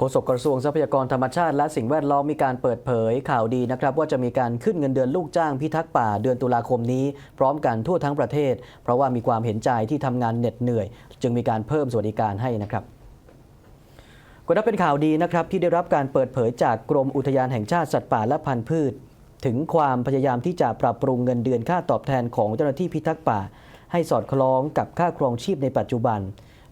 โฆษกกระทรวงทรัพยากรธรรมชาติและสิ่งแวดล้อมมีการเปิดเผยข่าวดีนะครับว่าจะมีการขึ้นเงินเดือนลูกจ้างพิทักษ์ป่าเดือนตุลาคมนี้ พร้อมกันทั่วทั้งประเทศ เพราะว่ามีความเห็นใจที่ทำงานเหน็ดเหนื่อย จึงมีการเพิ่มสวัสดิการให้นะครับก็นับเป็นข่าวดีนะครับที่ได้รับการเปิดเผยจากกรมอุทยานแห่งชาติสัตว์ป่าและพันธุ์พืช ถึงความพยายามที่จะปรับปรุงเงินเดือนค่าตอบแทนของเจ้าหน้าที่พิทักษ์ป่า ให้สอดคล้องกับค่าครองชีพในปัจจุบัน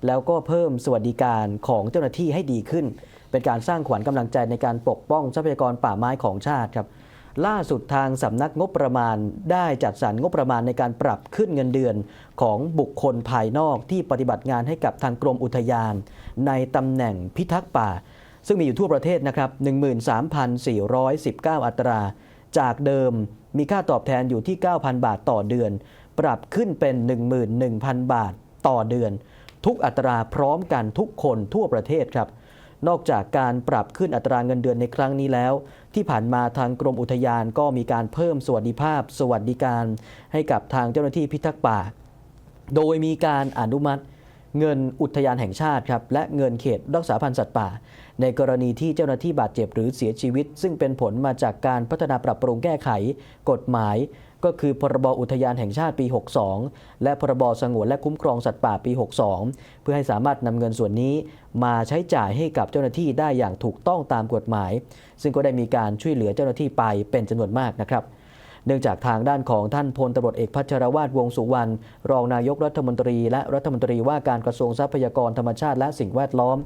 แล้วก็เพิ่มสวัสดิการของเจ้าหน้าที่ให้ดีขึ้น เป็นการสร้างขวัญกำลังใจในการปกป้องทรัพยากรป่าไม้ของชาติครับล่าสุดทางสำนักงบประมาณได้จัดสรรงบประมาณในการปรับขึ้นเงินเดือนของบุคคลภายนอกที่ปฏิบัติงานให้กับทางกรมอุทยาน ในตำแหน่งพิทักษ์ป่า ซึ่งมีอยู่ทั่วประเทศนะครับ 13,419 อัตรา จากเดิมมีค่าตอบแทนอยู่ที่ 9,000 บาทต่อเดือน ปรับขึ้นเป็น 11,000 บาทต่อเดือน ทุกอัตราพร้อมกันทุกคนทั่วประเทศครับ นอกจากการปรับขึ้นอัตราเงินเดือนในครั้งนี้แล้ว ที่ผ่านมาทางกรมอุทยานก็มีการเพิ่มสวัสดิภาพ สวัสดิการ ให้กับทางเจ้าหน้าที่พิทักษ์ป่า โดยมีการอนุมัติเงินอุทยานแห่งชาติครับและเงินเขตรักษาพันธุ์สัตว์ป่า ในกรณีที่เจ้าหน้าที่บาดเจ็บหรือเสียชีวิต ซึ่งเป็นผลมาจากการพัฒนาปรับปรุงแก้ไข กฎหมาย ก็คือพรบอุทยานแห่งชาติปี 62 และพรบสงวนและคุ้มครองสัตว์ป่าปี 62 เพื่อให้สามารถนำเงินส่วนนี้ มาใช้จ่ายให้กับเจ้าหน้าที่ได้อย่างถูกต้องตามกฎหมาย ซึ่งก็ได้มีการช่วยเหลือเจ้าหน้าที่ไปเป็นจำนวนมากนะครับเนื่องจากทางด้านของท่านพลตำรวจเอกพัชรวาทวงสุวรรณรองนายกรัฐมนตรีและรัฐมนตรีว่าการกระทรวงทรัพยากรธรรมชาติและสิ่งแวดล้อม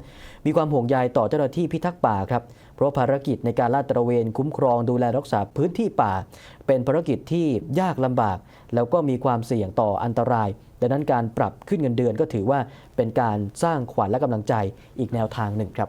มีความห่วงใยต่อเจ้าหน้าที่พิทักษ์ป่าครับ เพราะภารกิจในการลาดตระเวนคุ้มครองดูแลรักษาพื้นที่ป่า เป็นภารกิจที่ยากลำบาก แล้วก็มีความเสี่ยงต่ออันตราย ดังนั้นการปรับขึ้นเงินเดือนก็ถือว่าเป็นการสร้างขวัญและกำลังใจอีกแนวทางหนึ่งครับ